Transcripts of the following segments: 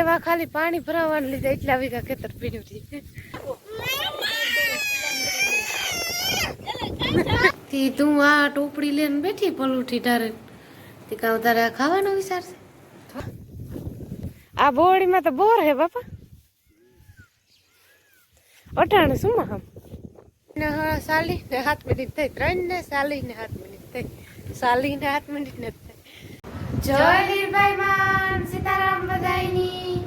એવા ખાલી પાણી ભરાવાને લીધે એટલા વીઘા ખેતર પીડ્યું છે. તું આ ટોપડી લઈને બેઠી પલુઠી ઢારે. તે કાં તારે આ ખાવાનો વિચાર છે? આ બોડીમાં તો બોર હે બાપા. અટાણે શું માં ને હા સાલી ને હાથ મિનિટ થઈ. ત્રણ ને સાલી ને હાથ મિનિટ થઈ. સાલી ને હાથ મિનિટ ને જય લીરભાઈ માન સીતારામ બધાયની.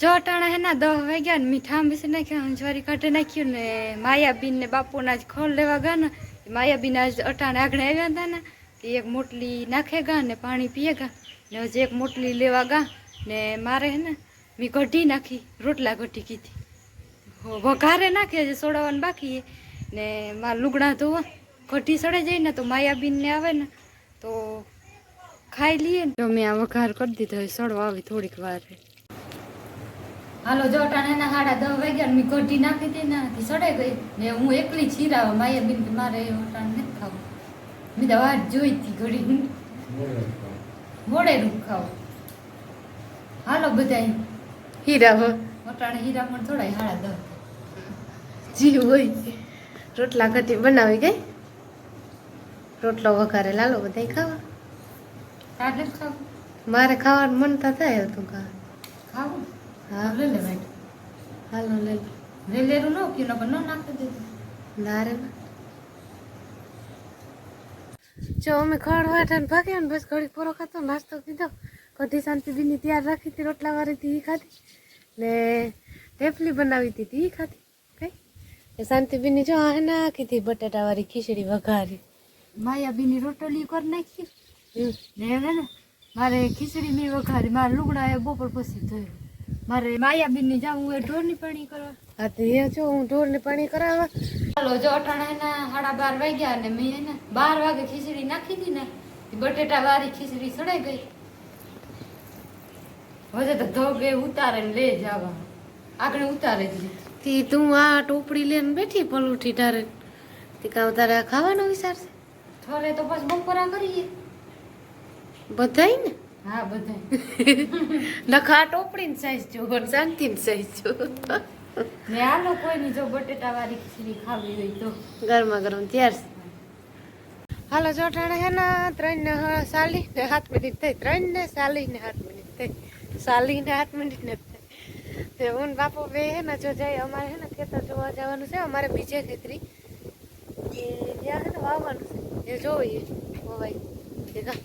જો અટાણા હેના દહ વાગ્યા ને મીઠા બેસી નાખ્યા જ્વારી કાઢી નાખ્યું ને માયાબીન ને બાપુના જ ખોલ લેવા ગયા ને માયાબીન આજ અટાણે આગળ આવ્યા હતા ને એક મોટલી નાખે ગા ને પાણી પીએ ગા ને હજી એક મોટલી લેવા ગા ને મારે હે ને મેં કઢી નાખી રોટલા કઢી કીધી. વઘારે નાખે છે સોડાવાનું બાકી ને મારા લુગડા ધોવા કઢી સડે જાય ને તો માયાબીન ને આવે ને તો ખાઈ લઈએ ને. તો મેં આ વઘાર કરી દીધો હવે સડવા આવી થોડીક વાર. હાલો જો અટાણાના હાડા દસ વાગ્યા મેં કઢી નાખી હતી નાથી સડાઈ સડે ગઈ. ને હું એકલી છીરાવા માયા બિન મારે એ અટાણ નથી ખાવું. મેં તો વાત જોઈ હતી ઘડી મોડેરું ખાવું હાલો બધા હીરા હો અટાણે હીરા પણ થોડા હાડા દસ જી હોય. રોટલા ઘટી બનાવી ગઈ? રોટલો વઘારે લાલો બધા ખાવું. મારે ખાવાનું મન તો થાય હતું કા ખાવું? હા. લે લે ભાઈ. હાલો લે લે. લેરું ન કે ન નાખી દેતું ના. રે જો અમે ખડ વાટાને ભાગ્યા ને બસ ઘડી પૂરો ખાતો નાસ્તો કીધો. કઢી શાંતિ બીની તૈયાર રાખી હતી રોટલા વાળી હતી એ ખાધી. ને ઢેફલી બનાવી હતી ઈ ખાધી. કઈ? શાંતિ બીની જો આ ના કીધી બટાટા વાળી ખીચડી વઘારી. માયાબીની રોટલી કરી નાખી. ને ને મારે ખીચડી ની વઘારી મારા લુગડા એ બપોર પછી થયું મારે માયાબીનની જાઉં એ ઢોરની પાણી કરવા. હા તો એ જો હું ઢોરને પાણી કરાવવા ચાલો જો અટાણા સાડા બાર વાગ્યા ને મેં એને બાર વાગે ખીચડી નાખી હતી ને બટેટા વાળી ખીચડી સડાઈ ગઈ. હવે તો ધોગે ઉતારે ને લે જવા. આગળ ઉતારે જ તી તું આ ટોપડી લઈને બેઠી પલુઠી ઢારે. તી કાં તારે ખાવાનું ખાવાનો થોડે તો પછી બપોરા કરીએ. બધાય ને હા બધાય. નખા ટોપડી ને સાઈઝ જો શાંતિ ને સાઈઝ જો. ને આલો કોઈની જો બટેટા વાળી ખીચડી ખાવી હોય તો. ગરમા ગરમ ત્યાર હાલો ચોટાણે હે ને ત્રણ ને સાલી ને સાત મિનિટ થઈ. ત્રણ ને સાલી ને સાત મિનિટ થઈ. સાલી ને સાત મિનિટ ને થઈ. તે હું બાપો બે હે ને જો જાય અમારે હે ને ખેતર જોવા જવાનું છે. અમારે બીજે ખેતરી. એ ત્યાં હે ને વાવવાનું છે. એ જોઈએ હોવાય કા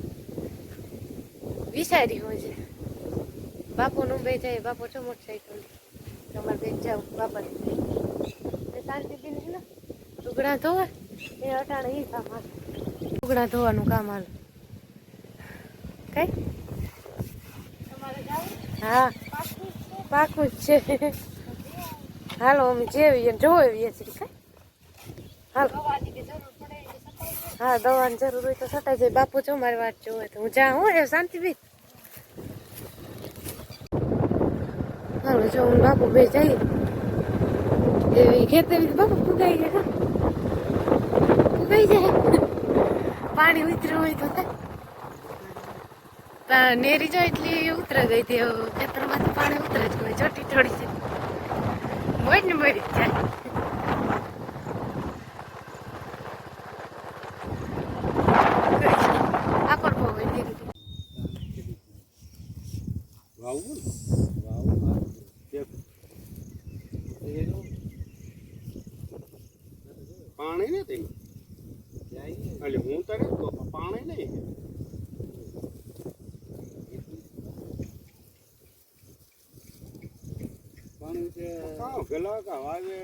વિચારી હોય છે. બાપુનું બે જાય બાપુ છો મોટરસાઇકલ તમારે બે જાવ બાપાને એ દિન છે ને લુગડા ધોવા એ અટાણે એ કામ હાલ. લુગડા ધોવાનું કામ હાલ. કઈ? હા. પાકું જ છે? હાલો અમે જેવીએ જોવીએ છીએ. કઈ? હાલો. હા દવાની જરૂર હોય તો સટાઈ જાય બાપુ જો મારી વાત જોવે તો હું જા હું એ શાંતિ બી હાલો જો હું બાપુ બે જઈ એવી ખેતરી બાપુ ફુગાઈ ગયા ફુગાઈ જાય. પાણી ઉતર્યું હોય તો નેરી જો એટલી ઉતરે ગઈ હતી ખેતરમાંથી પાણી ઉતરે જ ગયું ચોટી થોડી છે. મોજ ને મોજ જાય આકર બહુ હોય ધીરે ધીરે. વાવવું ને? વાવવું હા. તે- પાણી નથી એટલે હું તને તો પાણી નહીં કાં પેલા કાં વાવે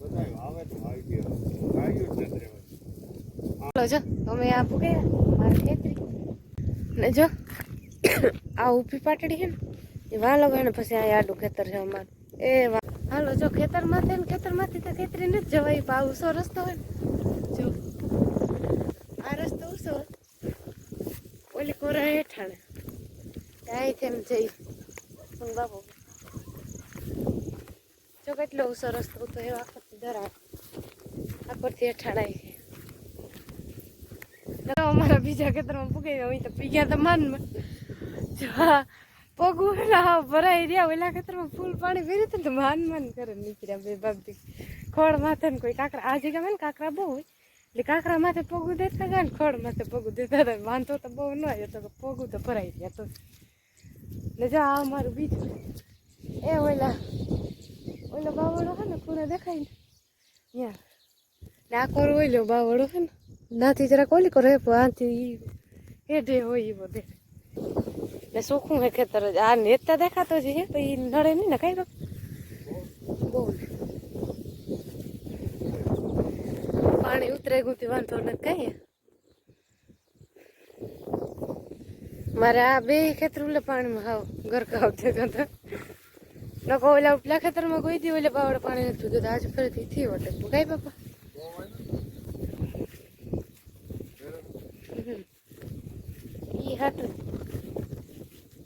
બધાય વાવે તો વાવી ગયો વાવ્યું જ નથી રહેવાતું. જો અમે આ પૂગે મારી ખેતરી. ને જો આ ઊભી પાટડી છે ને એ વાં લગાડે પછી આ આડું ખેતર છે અમારું. એ હાલો જો ખેતરમાંથી ને ખેતરમાંથી તો ખેતરી નથી જવાય પણ સો રસ્તો હોય ને જો આ રસ્તો ઊંચો હોય. ઓલી કોરા હેઠાણે ત્યાંથી એમ જઈ. બાપુ, જો કેટલો સરસ તો એવા આખરથી આ આખરથી અઠાડાય છે. અમારા બીજા ખેતરમાં પૂગે અમે તો પી ગયા તો માનમાં જો આ પગું એટલે ભરાઈ રહ્યા ઓલા ખેતરમાં ફૂલ પાણી ભર્યું હતું ને માન માન કરે નીકળ્યા બે બાપથી ખોળ માથે ને કોઈ કાંકરા આ જગ્યામાં ને કાંકરા બહુ હોય, એટલે કાંકરા માથે પગું દેતા જાય ને ખોળ માથે પગું દેતા હતા વાંધો તો બહુ ન આવ્યો તો પગું તો ભરાઈ ગયા તો. ને જો, આ અમારું બીજું. એ ઓલા, ઓલો બાવળો છે ને, ખૂણે દેખાય ને. ત્યાં ને આ કોર ઓલો બાવળો હે ને, નાથી જરાક ઓલી કરો એ આથી હેઠે હોય એ બધે ને સુખું હે ખેતર આ નેતા દેખાતો જ હે તો એ નડે નહીં ને કઈ બહુ પાણી ઉતરે ગુતી વાંધો ને કઈ. મારે આ બે ખેતર ઉલે પાણીમાં હાવ ગરકાવ થયો તો. લોકો ઓલા ઉપલા ખેતરમાં કોઈ દી ઓલે બાવડે પાણી નથી પીધું આજે ફરીથી થી વટે. તું કઈ બાપા? ઈ હાટું.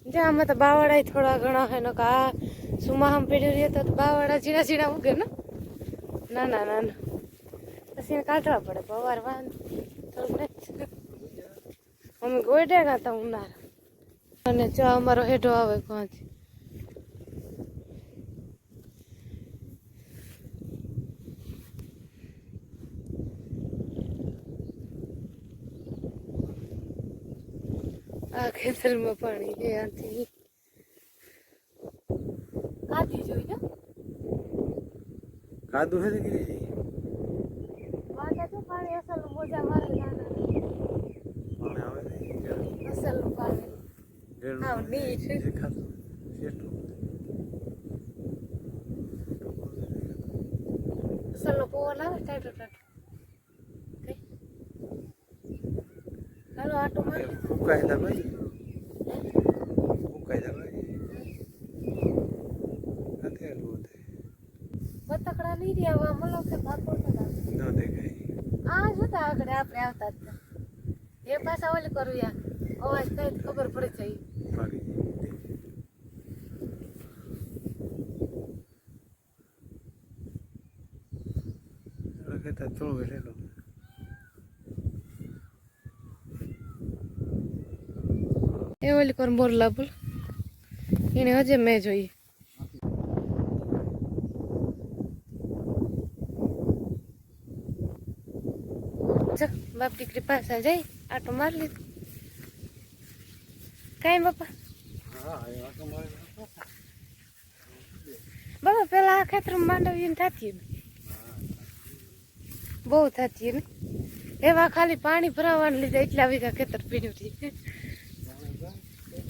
જો, આમાં તો બાવાડા થોડા ઘણા હે નકા આ સુમાહમ પીડ્યું રહે તો બાવાડા ઝીણા ઝીણા ઉગે, ને? ના ના ના ના. પછી કાઢવા પડે, પવાર વાન. થોડું ને. અમે ગોઈડે ગાતા ઉનાળા. અને જો અમારો હેઠો આવે કોણથી આ ખેતરમાં પાણી છે આથી કાદી જોઈ ને કાદુ હે કે પાણી અસલ મોજા મારે નાના પાણી આવે ને અસલ પાણી ગેરનું હા, મીઠ. દેખાતું શેઠું અસલ પવન આવે ટાટો ટાટો કઈ? હાલો આટો માર ફૂંકાઈ દા ભાઈ ફૂંકાઈ દા ભાઈ નથી આલું બતકડા નહીં રહ્યા વા ભાગો નતા ન દેખાય આ જોતા આગળ આપણે આવતા જ એ પાછા ઓલી કરું આ અવાજ કઈ તો ખબર પડી જાય ભાગી કહેતા થોડું વેઠેલો એ ઓલી કર મોરલા બોલ? એને હજે મેં જોઈએ. બાપ દીકરી પાસે આટો મારી લીધો. કાંઈ બાપા એ બાપા પેલા આ ખેતરમાં માંડવી ને થતી બહુ થતી ને? એવા ખાલી પાણી ભરાવાને લીધે એટલા વીઘા ખેતર પીડ્યું હતી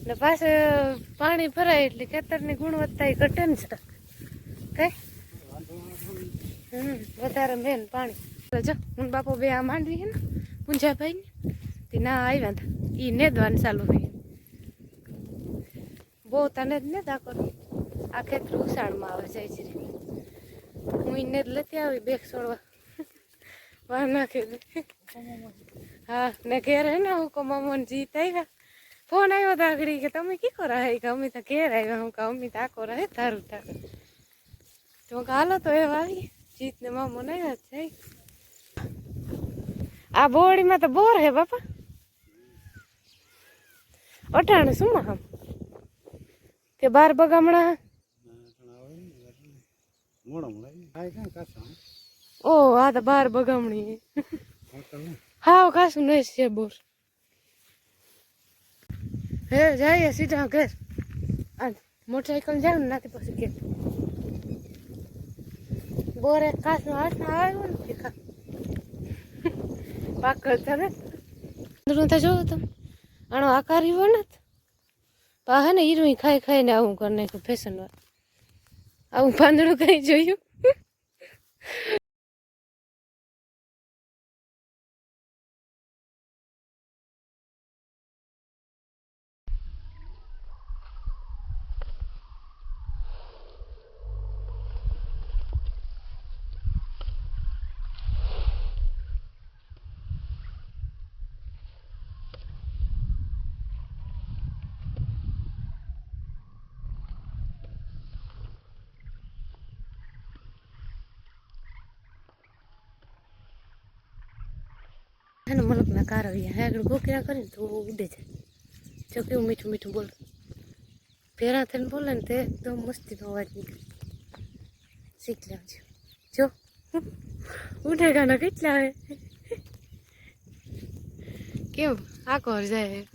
ને પાછું પાણી ભરાય એટલે ખેતરની ગુણવત્તા ય ઘટે ને જરાક. કઈ? હમ વધારે મેન પાણી. જો હું બાપો બે આ માંડવી છે ને પૂંજાભાઈ ને તે ના આવ્યા હતા. એ નેદવાનું ચાલુ થઈ બહુ તને જ ને દાખલો આ ખેતર ઉસાળમાં આવે જાય છે હું એને જ લેતી આવી બેગ છોડવા. વાર નાખી હા, ને ઘેર હે ને હું કો મમ્મન જીત આવ્યા ફોન આવ્યો તો કે તમે કી કરો હે કે અમે તો ઘેર આવ્યા હું કે અમે તાકો રહે તારું તારું તો હાલો તો એવા આવી જીત ને મામો ને આવ્યા છે આ બોડીમાં તો બોર હે બાપા. અટાણે શું આમ કે બાર બગામણા? ઓ, આ તો બાર બગામણી હાવ કાશું નહીં છે બોર. હે, જઈએ સીધા ઘર. આ મોટરસાઇકલ જાવ ને નાથી પછી ઘેર. બોરે કાશું હાથમાં આવ્યો ને ખા પાક કરતા ને જોવો તમે. આનો આકાર એવો ને પા હે ને હીરું ખાઈ ખાઈને આવું કરી નાખ્યું ફેશન આવું પાંદડું કઈ જોયું? એનો મલકના કારવ્યા હે આગળ ગોકરા કરીને તો ઉડે છે. જો કેવું મીઠું મીઠું બોલ. ભેરા થઈને બોલે ને તે એકદમ મસ્તીનો અવાજ નીકળે. શીખ લેજો. જો. ઉઠેગાના કેટલા આવે કેમ? આ કોર જાય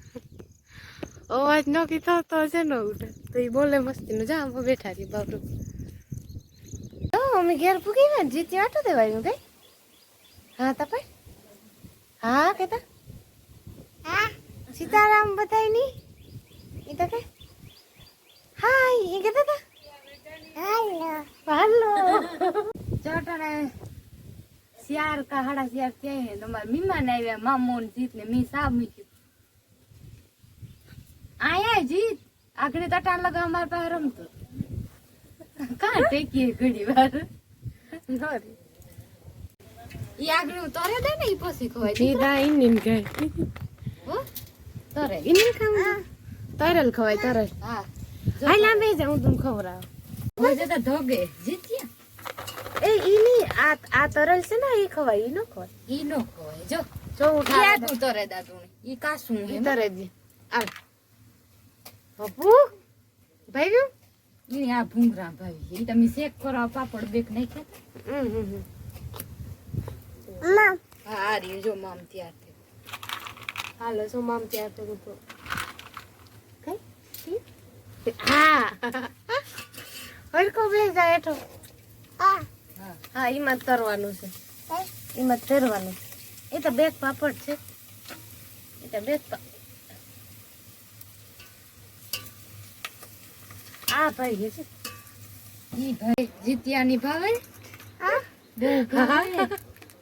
અવાજ કીધો તો છે ને ઉઠે તો એ બોલે મસ્તીનો, જા, અમે બેઠા રહીએ બાપરું. અમે ઘેર પૂગી ને, જીતી આટો દેવાયું કઈ? હા, તપે? હા કેતા? હા? સીતારામ બતાયની એ તો કે? હાય એ કેતા તા? હાલો. હાલો. ચોટણે શિયાર કા હાડા શિયાર કે હે? તમારા મહેમાન આવ્યા મામો ને જીત ને મી સાબ મૂક્યું. આયા જીત? આગળ તટાણ લગા અમારા પાસે રમતો. કાં ટેકીએ ઘડી વાર ઈ આગળ તરે દે ને ઈ પછી ખવાય. જીદા ઇન્ડિયન ગાય હો? તરે. ઇન્ડિયન ખાવું તરલ ખવાય તરલ. હા. હાલ લાંબે જા હું તમને ખવડાવ. હોય જતા ધોગે. જીત્યા. એ ઈ આ આ તરલ છે ને ઈ ખવાય ઈ નો ખવાય. ઈ નો ખવાય. જો. જો હું ઈ તું તરે ઈ કાસું હે તરે દે. આવ પપ્પુ ભાઈ ગયું? આ ભૂંગરા ભાઈ. ઈ તમે શેક કરો પાપડ બેક નહીં ખાતા હમ હમ. હમ હા આ રહ્યું જો મામ ત્યાર થયું. હાલો શું મામ ત્યાં તો તો કઈ? હા. હરકો બે જાય હેઠો. હા. હા એમાં તરવાનું છે. એમાં તરવાનું એ તો બેગ પાપડ છે. એ તો બેગ આ ભાઈ છે. ઈ ભાઈ જીત્યાની ભાવે. બહુ ભાવે.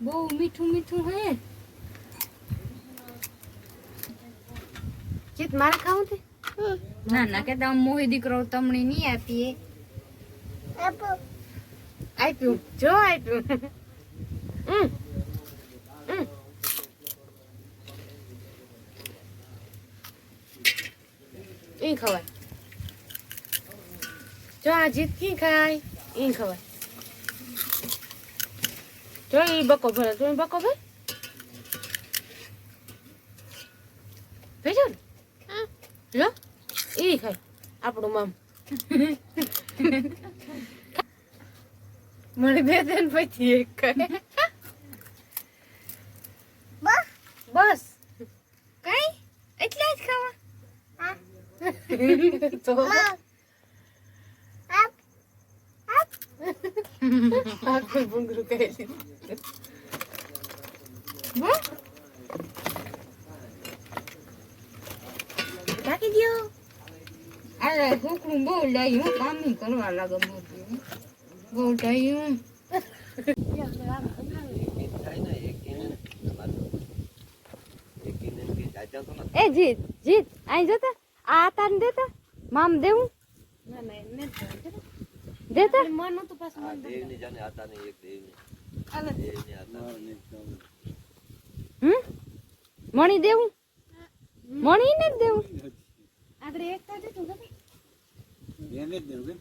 બહુ મીઠું મીઠું હે. જીત મારે ખાવું તે ના ના કે તમે મોહી દીકરો તમને નહીં આપીએ. આપ્યું. જો આપ્યું. હમ. હમ. ઈ ખવાય. જો આ જીત કી ખાય? ઈ ખવાય. જો એ બકો ભરે ઈ બકો ભાઈ ભેજો ને જો ઈ ખાય આપણું મામ મને બે દિન પછી એક ખાય બસ કઈ એટલા જ ખાવા તો આખું ભૂંગળું કરી લીધું કુકડું બહુ ડાયું કામ નહીં કરવા લાગે બહુ બહુ ડાયું એ જીત જીત અહીં જતા? આ તાર દેતા? મામ દેવું. દેતા? મન મન હમ? મણી દેવું? મણી ને જ દેવું? આગળ એક? એને જ દેવું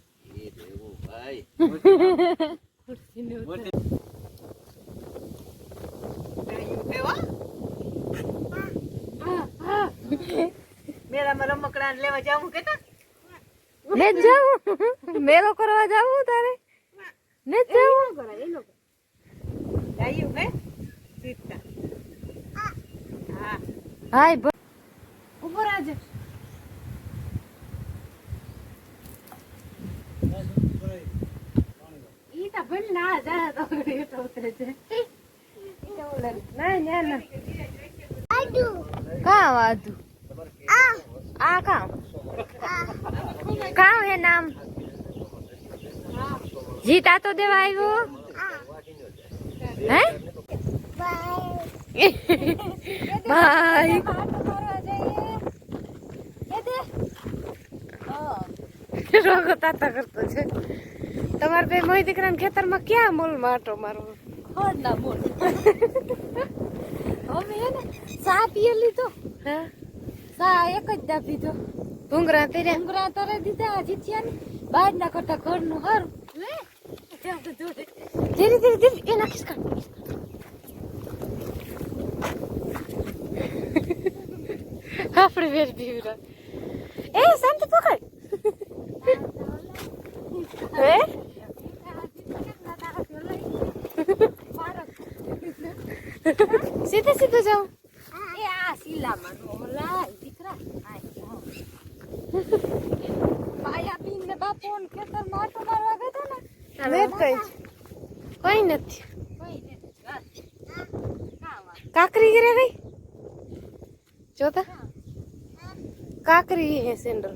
ખુરશીને મોટે મેળામાં રમકડા લેવા જાવું. કેતા ને જાવું મેળો કરવા જાવું તારે? ને જાવું. કરાય એ લોકો જાયું હે. સીતા હા હાય ભ- ઊભો રાજ ઈ તો ભલે ના જા તો એ તો કા વાધુ આ કામ કામ હે નામ જીતા તો દેવા આવ્યો હે બાય રોગો તાતા કરતો છે. તમારે બે મોઈ દીકરાને ખેતરમાં ક્યાં મૂલ માટો મારવો? ખોડના બોલ. હવે હે ને ચા પીએ લીધો. હા? ચા એક જ દા પીધો. ભૂંગરા તેરે ડુંગરા તરે દીધા જીત્યા ને. બહાર ના કરતા ઘરનું હારું. લે ધીરે ધીરે ધીરે એ નાખીશ કાઢ. આપણે વેર બીવરા એ શાંતિ પકડ. સીધે સીધે જાઓ. એ આ શીલામાં હલાય દીકરા. આય જાઓ. માયાબીન ને બાપુ ને ખેતરમાં આટો મારવા ગયા હતા ને? મેં કઈ કઈ નથી. કાકરી ગીરે ગઈ? જોતા? કાકરી હે સેન્ડલ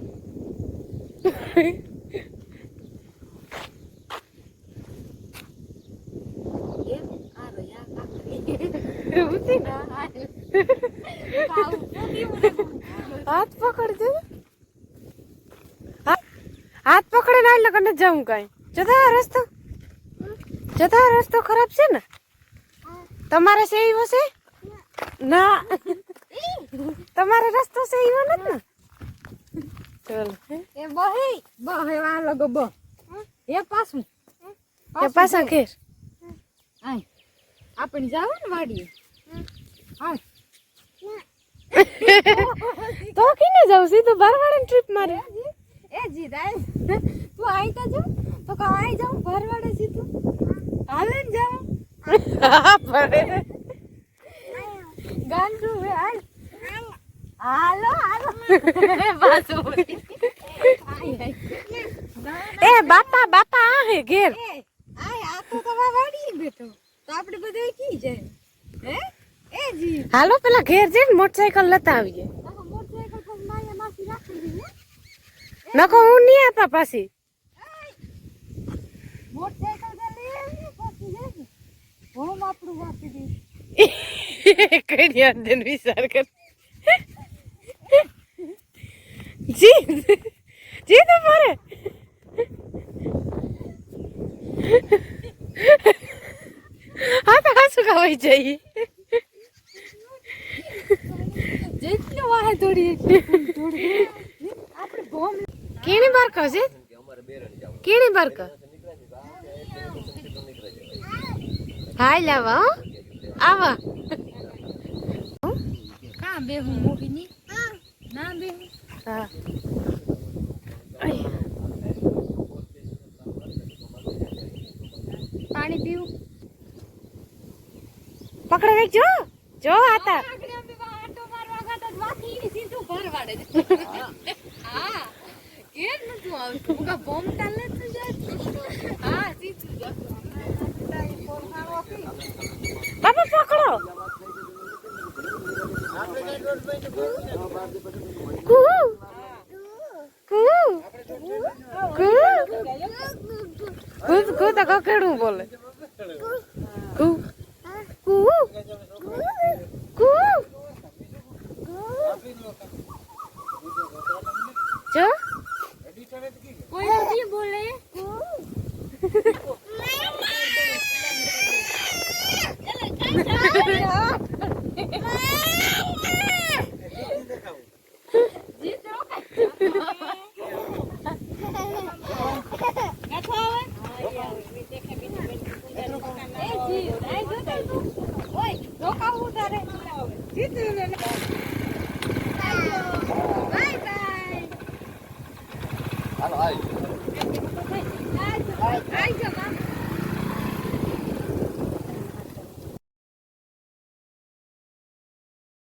એમ? આ રહ્યા કાકડી. ઉતી ના, આ કાવું પોતી મને બહુ. હાથ પકડજે. હા- હાથ પકડે ના એટલે કને જાઉં કઈ. જતા રસ્તો જતા રસ્તો ખરાબ છે ને. તમારે એવો છે? ના. તમારે રસ્તો એવો નથી ને? ચાલો. એ બહે બહે વા લગો બ એ પાછું. એ પાછા ઘેર. આય. આપણે જાવ ને વાડીએ. હાય તો કીને જાઉં સીધું બારવાડે ટ્રીપ મારે. એ જીત આય તું આઈ તો જો. તો કા આઈ જાઉં ભરવાડે સીધું. હાલે ને જાવ હા પડે ગાંડું હે હાલ. હાલો હાલો. પાછું એ બાપા બાપા આ હે ઘેર. આય આ તો તમારા વાડી બેઠો. તો આપણે બધા કી જાય? હે? જી હાલો, પેલા ઘેર જઈને મોટરસાયકલ લેતા આવીએ. નકો હું નહીં આપા પાછી. કઈ વિચાર કર. મારે. હા, તો હાસુ ખાવાઈ જઈએ. દોડીએ એટલું આપણે બોમ કેણી બાર છે? કેણી બાર હાય લાવા હો. આવા. કાં બેહું મોવી ની? ના બે હા. પાણી પીવું. પકડો રાખ જો. જો આતા બાપા પકડો કુ કુ કુ કુ કુ તો કકેડું બોલે કુ